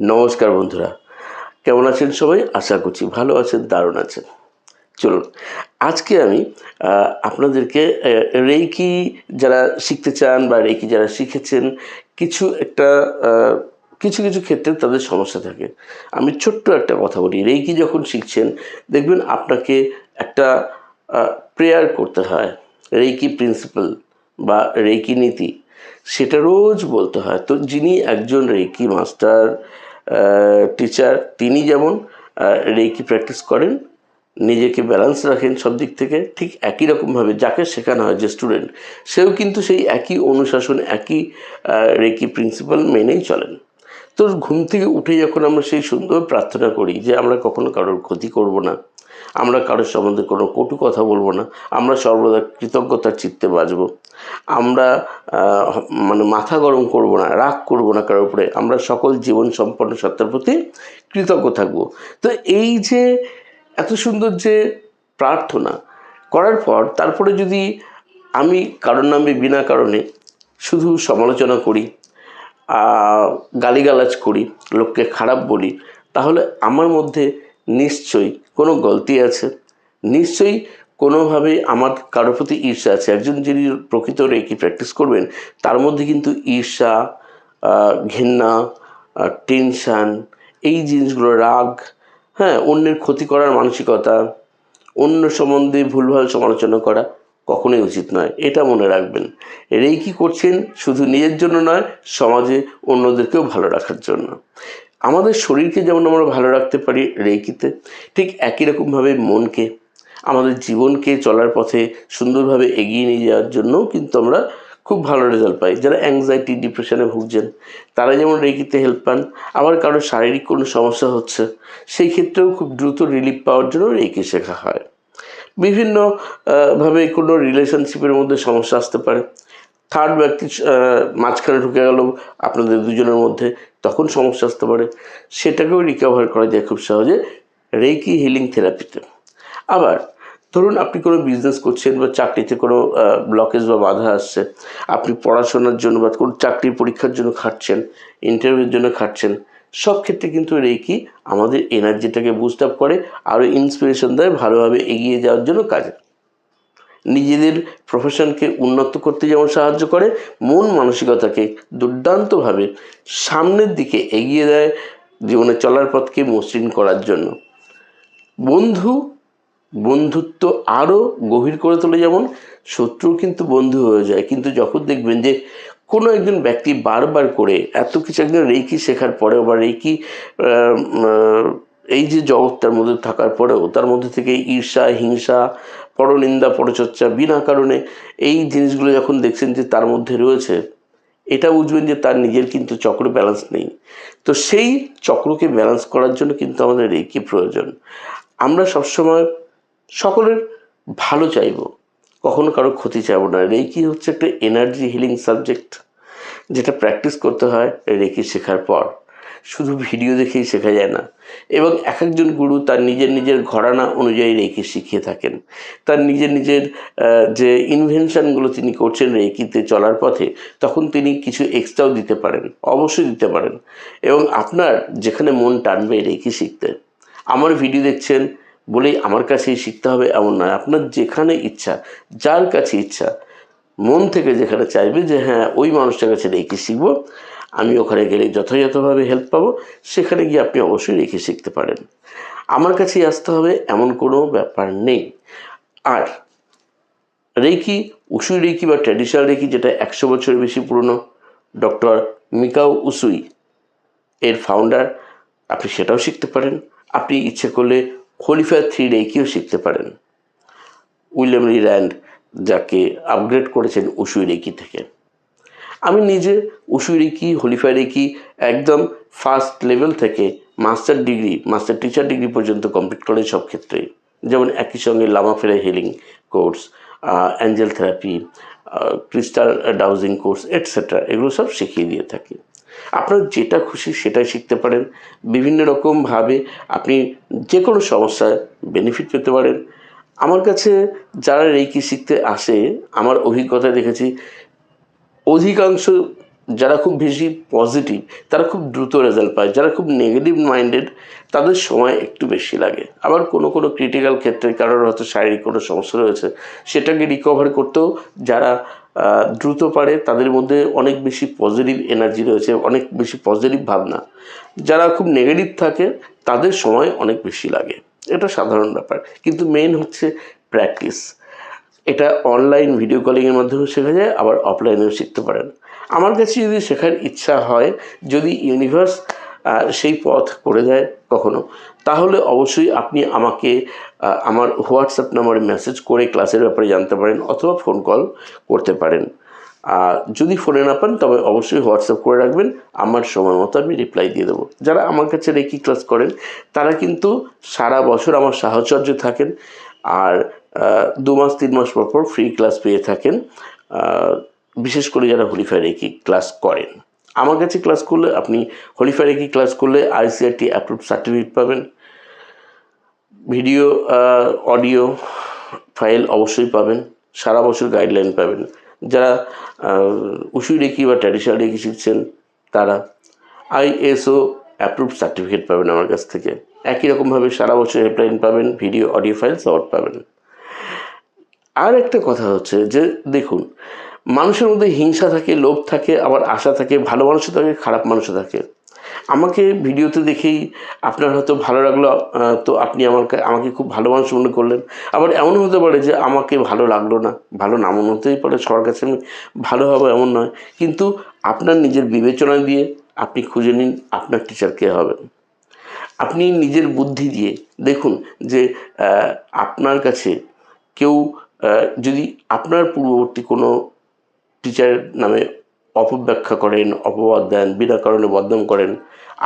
নমস্কার বন্ধুরা। কেমন আছেন সবাই? আশা করছি ভালো আছেন, দারুণ আছেন। চলুন, আজকে আমি আপনাদেরকে রেইকি যারা শিখতে চান বা রেইকি যারা শিখেছেন, কিছু একটা কিছু কিছু ক্ষেত্রে তাদের সমস্যা থাকে। আমি ছোট্ট একটা কথা বলি। রেইকি যখন শিখছেন, দেখবেন আপনাকে একটা প্রেয়ার করতে হয়। রেইকি প্রিন্সিপাল বা রেইকি নীতি। সেটা রোজ বলতে হয়। তো যিনি একজন রেকি মাস্টার টিচার, তিনি যেমন রেকি প্র্যাকটিস করেন, নিজেকে ব্যালেন্স রাখেন সব দিক থেকে, ঠিক একই রকমভাবে যাকে শেখানো হয় যে স্টুডেন্ট, সেও কিন্তু সেই একই অনুশাসন, একই রেকি প্রিন্সিপাল মেনেই চলেন। তো ঘুম থেকে উঠে যখন আমরা সেই সুন্দর প্রার্থনা করি যে আমরা কখনো কারোর ক্ষতি করব না আমরা কারোর সম্বন্ধে কোনো কটু কথা বলব না। আমরা সর্বদা কৃতজ্ঞতার চিত্তে বাঁচব আমরা মানে মাথা গরম করব না, রাগ করব না কারোর উপরে। আমরা সকল জীবন সম্পন্ন সত্তার প্রতি কৃতজ্ঞ থাকব। তো এই যে এত সুন্দর যে প্রার্থনা করার পর তারপরে যদি আমি কারোর নামে বিনা কারণে শুধু সমালোচনা করি গালিগালাজ করি, লোককে খারাপ বলি, তাহলে আমার মধ্যে নিশ্চয়ই কোনো গলতি আছে। নিশ্চয়ই কোনোভাবে আমার কারোর প্রতি ঈর্ষা আছে। একজন যিনি প্রকৃত রেকি প্র্যাকটিস করবেন, তার মধ্যে কিন্তু ঈর্ষা ঘেন্না টেনশান, এই জিনিসগুলো, রাগ হ্যাঁ অন্যের ক্ষতি করার মানসিকতা, অন্য সম্বন্ধে ভুলভাল সমালোচনা করা কখনোই উচিত নয়। এটা মনে রাখবেন। এরাই কি করছেন শুধু নিজের জন্য নয়, সমাজে অন্যদেরকেও ভালো রাখার জন্য। আমাদের শরীরকে যেমন আমরা ভালো রাখতে পারি রেকিতে ঠিক একই রকমভাবে মনকে, আমাদের জীবনকে চলার পথে সুন্দরভাবে এগিয়ে নিয়ে যাওয়ার জন্যও কিন্তু আমরা খুব ভালো রেজাল্ট পাই। যারা অ্যাংজাইটি ডিপ্রেশনে ভুগছেন, তারা যেমন রেকিতে হেল্প পান, আবার কারও শারীরিক কোনো সমস্যা হচ্ছে, সেই ক্ষেত্রেও খুব দ্রুত রিলিফ পাওয়ার জন্য রেকি শেখা হয়। বিভিন্ন ভাবে কোনো রিলেশনশিপের মধ্যে সমস্যা আসতে পারে। থার্ড ব্যক্তি মাঝখানে ঢুকে গেল আপনাদের দুজনের মধ্যে, তখন সমস্যা আসতে পারে। সেটাকেও রিকভার করা যায় খুব সহজে রেকি হিলিং থেরাপিতে আবার, ধরুন আপনি কোনো বিজনেস করছেন বা চাকরিতে কোনো ব্লকেজ বা বাধা আসছে, আপনি পড়াশোনার জন্য বা কোনো চাকরির পরীক্ষার জন্য খাটছেন ইন্টারভিউর জন্য খাটছেন, সব ক্ষেত্রে কিন্তু রেকি আমাদের এনার্জিটাকে বুস্ট আপ করে, আরও ইন্সপিরেশন দেয়, ভালোভাবে এগিয়ে যাওয়ার জন্য কাজে। নিজেদের প্রফেশনকে উন্নত করতে যেমন সাহায্য করে, মন মানসিকতাকে দুর্দান্তভাবে সামনের দিকে এগিয়ে দেয় জীবনে চলার পথকে মসৃণ করার জন্য। বন্ধু, বন্ধুত্ব আরও গভীর করে তোলে যেমন শত্রু কিন্তু বন্ধু হয়ে যায়। কিন্তু যখন দেখবেন যে কোনো একজন ব্যক্তি বারবার করে এত কিছু একজন রেকি শেখার পরেও বা রেকি এই যে জগৎটার মধ্যে থাকার পরেও, তার মধ্যে থেকে ঈর্ষা, হিংসা, পরনিন্দা, পরচর্চা, বিনা কারণে এই জিনিসগুলো যখন দেখছেন যে তার মধ্যে রয়েছে, এটা বুঝবেন যে তার নিজের কিন্তু চক্র ব্যালেন্স নেই। তো সেই চক্রকে ব্যালেন্স করার জন্য কিন্তু আমাদের রেকি প্রয়োজন। আমরা সবসময় সকলের ভালো চাইব, কখনো কারও ক্ষতি চাইব না। রেকি হচ্ছে একটা এনার্জি হিলিং সাবজেক্ট যেটা প্র্যাকটিস করতে হয় রেকি শেখার পর। শুধু ভিডিও দেখেই শেখা যায় না। এবং এক একজন গুরু তার নিজের নিজের ঘরানা অনুযায়ী রেকি শিখিয়ে থাকেন। তার নিজের নিজের যে ইনভেনশনগুলো তিনি করছেন রেকিতে চলার পথে, তখন তিনি কিছু এক্সট্রাও দিতে পারেন, অবশ্যই দিতে পারেন। এবং আপনার যেখানে মন টানবে রেকি শিখতে। আমার ভিডিও দেখছেন বলেই আমার কাছেই শিখতে হবে এমন নয়। আপনার যেখানে ইচ্ছা, যার কাছে ইচ্ছা, মন থেকে যেখানে চাইবে যে হ্যাঁ ওই মানুষটার কাছে রেখে শিখব। আমি ওখানে গেলে যথাযথভাবে হেল্প পাবো, সেখানে গিয়ে আপনি অবশ্যই রেখে শিখতে পারেন। আমার কাছেই আসতে হবে, এমন কোনো ব্যাপার নেই। আর রেকি উসুই রেকি বা ট্র্যাডিশনাল রেকি যেটা একশো বছরের বেশি পুরনো ডক্টর মিকাও উসুই এর ফাউন্ডার আপনি সেটাও শিখতে পারেন। আপনি ইচ্ছে করলে হোলিফায়ার থ্রি রেকিও শিখতে পারেন। উইলিয়াম লি র্যান্ড যাকে আপগ্রেড করেছেন উসুই রেকি থেকে। আমি নিজে উসুই রেকি হোলিফায়ার রেকি একদম ফার্স্ট লেভেল থেকে master degree master teacher degree পর্যন্ত কমপ্লিট করেন সব ক্ষেত্রেই যেমন একই সঙ্গে Lama Fera healing course angel therapy crystal dowsing course etcetera এগুলো সব শিখিয়ে দিয়ে থাকি। আপনার যেটা খুশি সেটাই শিখতে পারেন। বিভিন্ন রকমভাবে আপনি যে কোনো সমস্যায় বেনিফিট পেতে পারেন। আমার কাছে যারা রেকি শিখতে আসে, আমার অভিজ্ঞতা দেখেছি অধিকাংশ যারা খুব বেশি পজিটিভ তারা খুব দ্রুত রেজাল্ট পায়। যারা খুব নেগেটিভ মাইন্ডেড তাদের সময় একটু বেশি লাগে। আবার কোনো কোনো ক্রিটিক্যাল ক্ষেত্রে কারোর হয়তো শারীরিক কোনো সমস্যা রয়েছে, সেটাকে রিকভার করতেও যারা দ্রুত পারে, তাদের মধ্যে অনেক বেশি পজিটিভ এনার্জি রয়েছে, অনেক বেশি পজিটিভ ভাবনা। যারা খুব নেগেটিভ থাকে, তাদের সময় অনেক বেশি লাগে। এটা সাধারণ ব্যাপার। কিন্তু মেন হচ্ছে প্র্যাকটিস এটা অনলাইন ভিডিও কলিংয়ের মাধ্যমেও শেখা যায়, আবার অফলাইনেও শিখতে পারেন। আমার কাছে যদি শেখার ইচ্ছা হয়, যদি ইউনিভার্স সেই পথ করে দেয় কখনো, তাহলে অবশ্যই আপনি আমাকে আমার হোয়াটসঅ্যাপ নাম্বারে মেসেজ করে ক্লাসের ব্যাপারে জানতে পারেন, অথবা ফোন কল করতে পারেন। যদি ফোনে না পান, তবে অবশ্যই হোয়াটসঅ্যাপ করে রাখবেন, আমার সময় মতো আমি রিপ্লাই দিয়ে দেবো। যারা আমার কাছে রেকি ক্লাস করেন, তারা কিন্তু সারা বছর আমার সাহচর্যে থাকেন আর দু মাস, তিন মাস পর পর ফ্রি ক্লাস পেয়ে থাকেন বিশেষ করে যারা হলিফাই রেকি ক্লাস করেন। আমার কাছে ক্লাস করলে আপনি হলিফাই রেকি ক্লাস করলে আইসিআরটি অ্যাপ্রুভ সার্টিফিকেট পাবেন। ভিডিও অডিও ফাইল অবশ্যই পাবেন। সারা বছর গাইডলাইন পাবেন। যারা উসুই রেখি বা ট্র্যাডিশনাল রেখি শিখছেন, তারা আইএসও অ্যাপ্রুভ সার্টিফিকেট পাবেন আমার কাছ থেকে। একই রকমভাবে সারা বছর হেল্পলাইন পাবেন ভিডিও অডিও ফাইল সব পাবেন। আর একটা কথা হচ্ছে যে, দেখুন, মানুষের মধ্যে হিংসা থাকে, লোভ থাকে, আবার আশা থাকে, ভালো মানুষও থাকে, খারাপ মানুষও থাকে। আমাকে ভিডিওতে দেখেই আপনার হয়তো ভালো লাগল তো আপনি আমার কা- আমাকে খুব ভালো মানুষ মনে করলেন। আবার এমন হতে পারে যে, আমাকে ভালো লাগল না। ভালো না হতেই পারে, সবার কাছে আমি ভালো হব এমন নয়। কিন্তু আপনার নিজের বিবেচনা দিয়ে আপনি খুঁজে নিন, আপনার টিচার কে হবেন আপনি নিজের বুদ্ধি দিয়ে দেখুন যে আপনার কাছে কেউ যদি আপনার পূর্ববর্তী কোনো টিচার নামে অপব্যাখ্যা করেন, অপবাদ দেন, বিনা কারণে বদনাম করেন,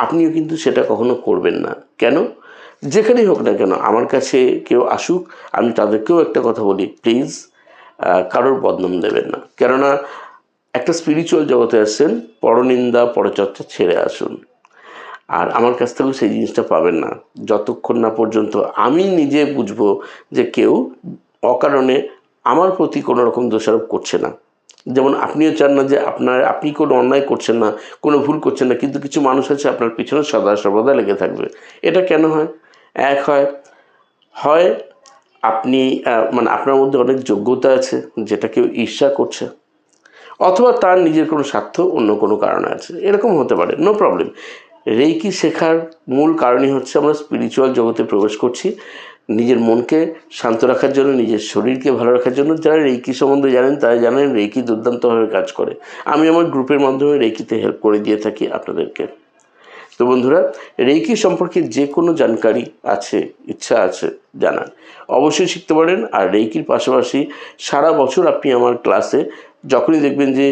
আপনিও কিন্তু সেটা কখনো করবেন না। কেন? যেখানেই হোক না কেন, আমার কাছে কেউ আসুক, আমি তাদেরকেও একটা কথা বলি প্লিজ কারোর বদনাম দেবেন না। কেননা, একটা স্পিরিচুয়াল জগতে আসছেন, পরনিন্দা, পরচর্চা ছেড়ে আসুন। আর আমার কাছ থেকেও সেই জিনিসটা পাবেন না। যতক্ষণ না পর্যন্ত আমি নিজে বুঝব যে কেউ অকারণে আমার প্রতি কোনো রকম দোষারোপ করছে না। যেমন আপনিও চান না যে আপনার, আপনি কোনো অন্যায় করছেন না, কোনো ভুল করছেন না, কিন্তু কিছু মানুষ আছে আপনার পিছনে সদা সর্বদা লেগে থাকবে। এটা কেন হয়? এক হয় হয় আপনি মানে আপনার মধ্যে অনেক যোগ্যতা আছে যেটা কেউ ঈর্ষা করছে, অথবা তার নিজের কোনো স্বার্থ অন্য কোনো কারণে আছে। এরকম হতে পারে নো প্রবলেম রেইকি শেখার মূল কারণই হচ্ছে আমরা স্পিরিচুয়াল জগতে প্রবেশ করছি। নিজের মনকে শান্ত রাখার জন্য, নিজের শরীরকে ভালো রাখার জন্য। যারা রেইকি সম্বন্ধে জানেন, তারা জানেন রেইকি দুর্দান্তভাবে কাজ করে। আমি আমার গ্রুপের মাধ্যমে রেইকিতে হেল্প করে দিয়ে থাকি আপনাদেরকে। তো বন্ধুরা, রেইকি সম্পর্কে যে কোনো জানকারি আছে, ইচ্ছা আছে জানান অবশ্যই শিখতে পারেন। আর রেইকির পাশাপাশি সারা বছর আপনি আমার ক্লাসে যখনই দেখবেন যে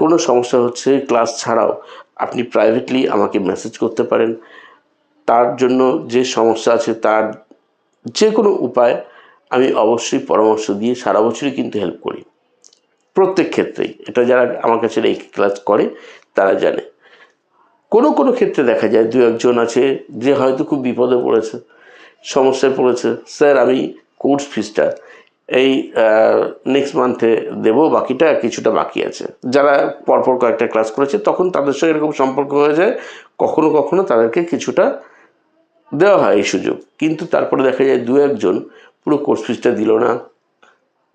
কোনো সমস্যা হচ্ছে ক্লাস ছাড়াও আপনি প্রাইভেটলি আমাকে মেসেজ করতে পারেন। তার জন্য যে সমস্যা আছে, তার যে কোনো উপায় আমি অবশ্যই পরামর্শ দিয়ে সারা বছরই কিন্তু হেল্প করি। প্রত্যেক ক্ষেত্রেই। এটা যারা আমার কাছে এই ক্লাস করে, তারা জানে। কোনো কোনো ক্ষেত্রে দেখা যায়, দু একজন আছে যে হয়তো খুব বিপদে পড়েছে, সমস্যায় পড়েছে। স্যার, আমি কোর্স ফিসটা এই নেক্সট মান্থে দেবো, বাকিটা কিছুটা বাকি আছে। যারা পরপর কয়েকটা ক্লাস করেছে, তখন তাদের সঙ্গে এরকম সম্পর্ক হয়ে যায়, কখনো কখনো তাদেরকে কিছুটা দেওয়া হয় এই সুযোগ। কিন্তু তারপরে দেখা যায় দু একজন পুরো কোর্স ফিসটা দিল না,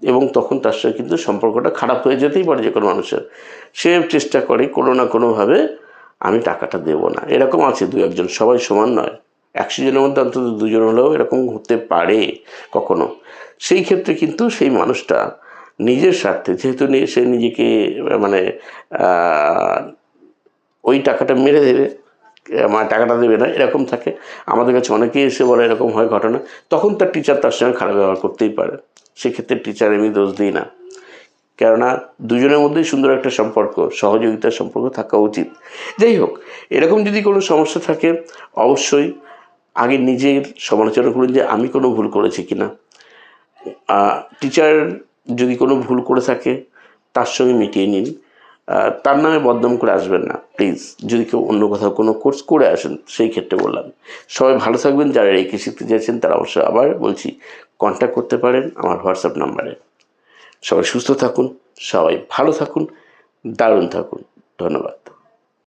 এবং তখন তার সঙ্গে কিন্তু সম্পর্কটা খারাপ হয়ে যেতেই পারে যে কোনো মানুষের। সে চেষ্টা করে কোনো না কোনোভাবে, আমি টাকাটা দেব না। এরকম আছে দু একজন, সবাই সমান নয়। একশো জনের মধ্যে অন্তত দুজন হলেও এরকম হতে পারে কখনো। সেই ক্ষেত্রে কিন্তু সেই মানুষটা নিজের স্বার্থে, যেহেতু সে নিজেকে মানে ওই টাকাটা মেরে দেবে, আমার টাকাটা দেবে না, এরকম থাকে। আমাদের কাছে অনেকেই এসে বলে এরকম হয় ঘটনা, তখন তার টিচার তার সঙ্গে খারাপ ব্যবহার করতেই পারে। সেক্ষেত্রে টিচার আমি দোষ দিই না। কেননা দুজনের মধ্যেই সুন্দর একটা সম্পর্ক, সহযোগিতার সম্পর্ক থাকা উচিত। যাই হোক, এরকম যদি কোনো সমস্যা থাকে, অবশ্যই আগে নিজের সমালোচনা করুন যে আমি কোনো ভুল করেছি কি না টিচার যদি কোনো ভুল করে থাকে, তার সঙ্গে মিটিয়ে নিন। তার নামে বদনাম করে আসবেন না প্লিজ যদি কেউ অন্য কোথাও কোনো কোর্স করে আসেন, সেই ক্ষেত্রে বললাম। সবাই ভালো থাকবেন, যারা রেখে শিখতে চাইছেন তারা অবশ্যই আবার বলছি কন্ট্যাক্ট করতে পারেন আমার হোয়াটসঅ্যাপ নাম্বারে সবাই সুস্থ থাকুন, সবাই ভালো থাকুন, দারুণ থাকুন। ধন্যবাদ।